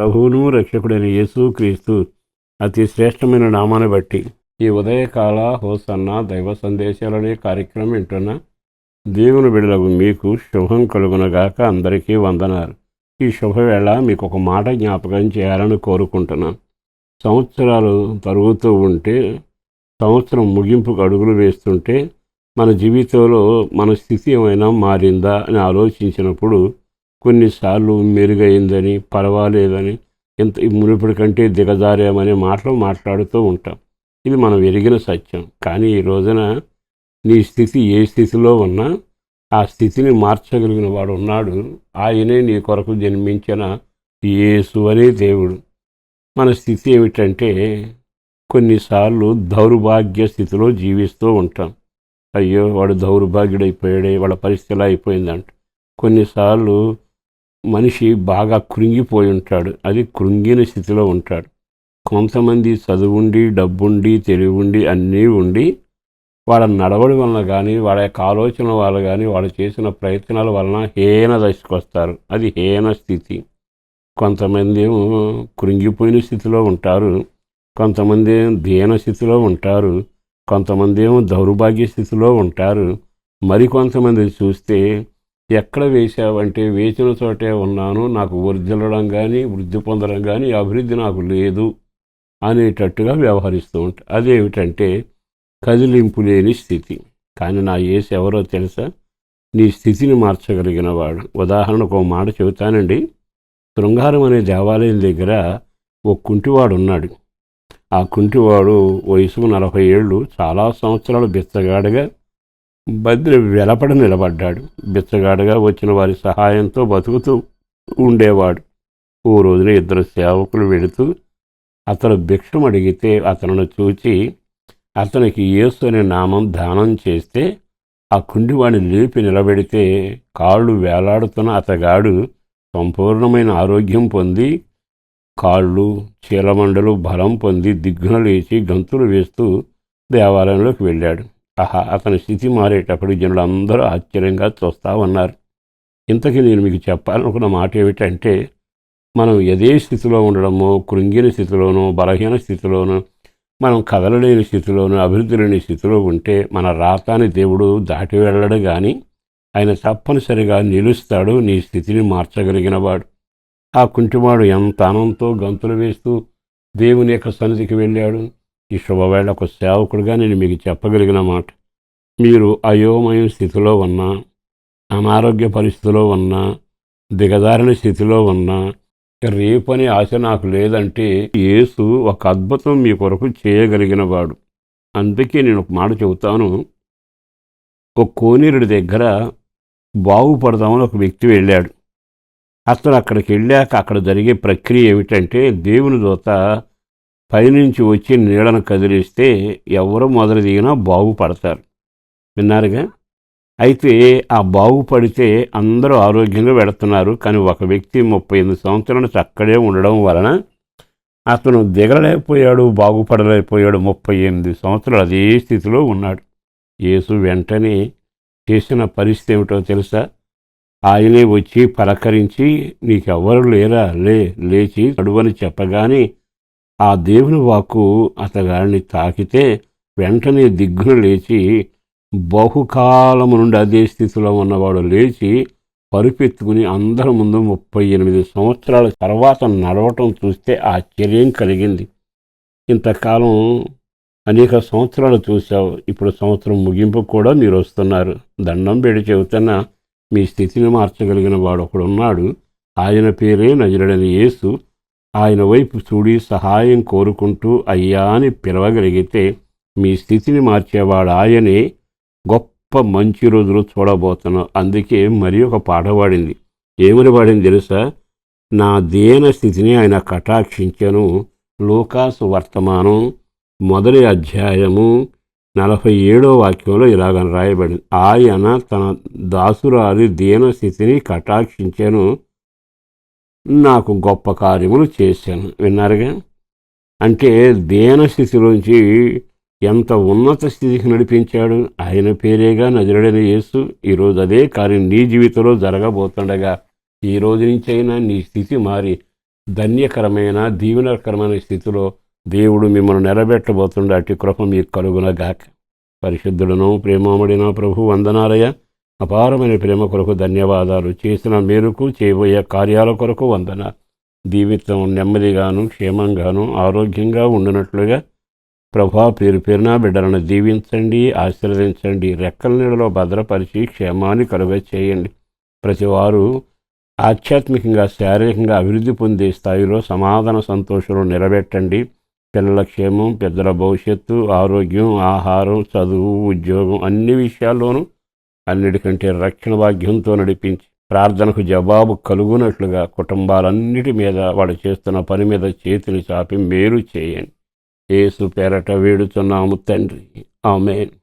ప్రభువును రక్షకుడైన యేసు క్రీస్తు అతి శ్రేష్టమైన నామాన్ని బట్టి ఈ ఉదయకాల హోసన్న దైవ సందేశాలనే కార్యక్రమం వింటున్న దేవుని బిడలకు మీకు శుభం కలుగునగాక అందరికీ వందనాలు. ఈ శుభవేళ మీకు ఒక మాట జ్ఞాపకం చేయాలని కోరుకుంటున్నాను సంవత్సరాలు తరుగుతూ ఉంటే సంవత్సరం ముగింపుకు అడుగులు వేస్తుంటే మన జీవితంలో మన స్థితి ఏమైనా మారిందా అని ఆలోచించినప్పుడు కొన్నిసార్లు మెరుగైందని పర్వాలేదని ఇంత మునుపటి కంటే దిగజారామనే మాటలు మాట్లాడుతూ ఉంటాం. ఇది మనం ఎరిగిన సత్యం. కానీ ఈ రోజున నీ స్థితి ఏ స్థితిలో ఉన్నా ఆ స్థితిని మార్చగలిగిన వాడు ఉన్నాడు. ఆయనే నీ కొరకు జన్మించిన యేసు అనే దేవుడు. మన స్థితి ఏమిటంటే కొన్నిసార్లు దౌర్భాగ్య స్థితిలో జీవిస్తూ ఉంటాం. అయ్యో వాడు దౌర్భాగ్యుడైపోయాడే వాళ్ళ పరిస్థితి అయిపోయిందంట. కొన్నిసార్లు మనిషి బాగా కృంగిపోయి ఉంటాడు. అది కృంగిన స్థితిలో ఉంటాడు. కొంతమంది చదువుండి డబ్బుండి తెలివుండి అన్నీ ఉండి వాళ్ళ నడవడి వలన కానీ వాళ్ళ యొక్క ఆలోచన వల్ల కానీ వాళ్ళు చేసిన ప్రయత్నాల వలన హీన దశకొస్తారు అది హీన స్థితి. కొంతమంది ఏమో కృంగిపోయిన స్థితిలో ఉంటారు. కొంతమంది దీన స్థితిలో ఉంటారు. కొంతమంది ఏమో దౌర్భాగ్య స్థితిలో ఉంటారు. మరికొంతమంది చూస్తే ఎక్కడ వేశావంటే వేసిన చోటే ఉన్నాను నాకు వర్ధిల్లడం కానీ వృద్ధి పొందడం కానీ అభివృద్ధి నాకు లేదు అనేటట్టుగా వ్యవహరిస్తూ ఉంటా. అదేమిటంటే కదిలింపు లేని స్థితి. కానీ నా ఏసు ఎవరో తెలుసా? నీ స్థితిని మార్చగలిగిన వాడు. ఉదాహరణకు ఒక మాట చెబుతానండి. శృంగారం అనే దేవాలయం దగ్గర ఓ కుంటివాడు ఉన్నాడు. ఆ కుంటివాడు వయసు నలభై ఏళ్ళు చాలా సంవత్సరాలు బిచ్చగాడుగా బద్రి వెలపడ నిలబడ్డాడు. బిచ్చగాడుగా వచ్చిన వారి సహాయంతో బతుకుతూ ఉండేవాడు. ఓ రోజున ఇద్దరు సేవకులు వెళుతూ అతను భిక్షం అడిగితే అతను చూచి అతనికి యేసు అనే నామం దానం చేస్తే ఆ కుండివాణ్ణి లేపి నిలబెడితే కాళ్ళు వేలాడుతున్న అతగాడు సంపూర్ణమైన ఆరోగ్యం పొంది కాళ్ళు చీలమండలు బలం పొంది దిగ్గున లేచి గంతులు వేస్తూ దేవాలయంలోకి వెళ్ళాడు. ఆహా అతని స్థితి మారేటప్పుడు జనులందరూ ఆశ్చర్యంగా చూస్తా ఉన్నారు. ఇంతకీ నేను మీకు చెప్పాలనుకున్న మాట ఏమిటంటే మనం ఎదే స్థితిలో ఉండడమో కృంగిన స్థితిలోనో బలహీన స్థితిలోనో మనం కదలలేని స్థితిలోనూ అభివృద్ధి లేని స్థితిలో ఉంటే మన రాతాని దేవుడు దాటి వెళ్ళడు కానీ ఆయన తప్పనిసరిగా నిలుస్తాడు నీ స్థితిని మార్చగలిగినవాడు. ఆ కుంటివాడు ఎంత అనంతో గంతులు వేస్తూ దేవుని యొక్క సన్నిధికి వెళ్ళాడు. ఈ శుభవేళ ఒక సేవకుడుగా నేను మీకు చెప్పగలిగిన మాట. మీరు అయోమయం స్థితిలో ఉన్నా అనారోగ్య పరిస్థితిలో ఉన్నా దిగజారిన స్థితిలో ఉన్నా రేపని ఆశ నాకు లేదంటే యేసు ఒక అద్భుతం మీ కొరకు చేయగలిగిన వాడు అందుకే నేను ఒక మాట చెబుతాను. ఒక కోనేరుడి దగ్గర బాగుపడదామని ఒక వ్యక్తి వెళ్ళాడు. అతను అక్కడికి వెళ్ళాక అక్కడ జరిగే ప్రక్రియ ఏమిటంటే దేవుని దూత పైనుంచి వచ్చి నీళ్ళను కదిలిస్తే ఎవరు మొదలు దిగినా బాగుపడతారు. విన్నారుగా? అయితే ఆ బాగుపడితే అందరూ ఆరోగ్యంగా పెడుతున్నారు కానీ ఒక వ్యక్తి ముప్పై ఎనిమిది సంవత్సరాలు అక్కడే ఉండడం వలన అతను దిగలేకపోయాడు బాగుపడలేకపోయాడు. ముప్పై ఎనిమిది సంవత్సరాలు అదే స్థితిలో ఉన్నాడు. యేసు వెంటనే చేసిన పరిస్థితి ఏమిటో తెలుసా? ఆయనే వచ్చి పలకరించి నీకెవ్వరు లేరా? లే లేచి నడువని చెప్పగానే ఆ దేవుని వాక్కు అతగాడిని తాకితే వెంటనే దిగ్గున లేచి బహుకాలము నుండి అదే స్థితిలో ఉన్నవాడు లేచి పరుపెత్తుకుని అందరి ముందు ముప్పై ఎనిమిది సంవత్సరాల తర్వాత నడవటం చూస్తే ఆశ్చర్యం కలిగింది. ఇంతకాలం అనేక సంవత్సరాలు చూశావు. ఇప్పుడు సంవత్సరం ముగింపు కూడా మీరు వస్తున్నారు. దండం పెడి చెబుతున్న మీ స్థితిని మార్చగలిగిన వాడు ఒకడున్నాడు. ఆయన పేరే నజరడని యేసు. ఆయన వైపు చూడి సహాయం కోరుకుంటూ అయ్యా అని పిలవగలిగితే మీ స్థితిని మార్చేవాడు ఆయనే. గొప్ప మంచి రోజులు చూడబోతున్నాం. అందుకే మరి ఒక పాట పాడింది. ఏమని పాడింది తెలుసా? నా దేన స్థితిని ఆయన కటాక్షించను. లోకాసు వర్తమానం మొదటి అధ్యాయము నలభై ఏడో వాక్యంలో ఇలాగని రాయబడింది. ఆయన తన దాసురాలి దీన స్థితిని కటాక్షించాను. నాకు గొప్ప కార్యములు చేశాను. విన్నారుగా? అంటే దేన స్థితిలోంచి ఎంత ఉన్నత స్థితికి నడిపించాడు? ఆయన పేరేగా నజరుడైన యేసు ఈరోజు అదే కార్యం నీ జీవితంలో జరగబోతుండగా ఈ రోజు నుంచైనా నీ స్థితి మారి ధన్యకరమైన దీవెనకరమైన స్థితిలో దేవుడు మిమ్మల్ని నిలబెట్టబోతుండే. అటు కృప మీకు కలుగునగాక. పరిశుద్ధుడను ప్రేమముడిన ప్రభు వందనాలయ అపారమైన ప్రేమ కొరకు ధన్యవాదాలు చేసిన మేరకు చేయబోయే కార్యాల కొరకు వందన. జీవితం నెమ్మదిగాను క్షేమంగాను ఆరోగ్యంగా ఉండినట్లుగా ప్రభా పేరు పేరున బిడ్డలను దీవించండి ఆశీర్వదించండి రెక్కల నీడలో భద్రపరిచి క్షేమాన్ని కలుగ చేయండి. ప్రతివారు ఆధ్యాత్మికంగా శారీరకంగా అభివృద్ధి పొందే స్థాయిలో సమాధాన సంతోషంలో నిలబెట్టండి. పిల్లల క్షేమం పెద్దల భవిష్యత్తు ఆరోగ్యం ఆహారం చదువు ఉద్యోగం అన్ని విషయాల్లోనూ అన్నిటికంటే రక్షణ భాగ్యంతో నడిపించి ప్రార్థనకు జవాబు కలుగునట్లుగా కుటుంబాలన్నిటి మీద వాడు చేస్తున్న పని మీద చేతిని చాపి మేలు చేయండి. ఏసు పేరట వేడుతున్నాము తండ్రి. ఆమెన్.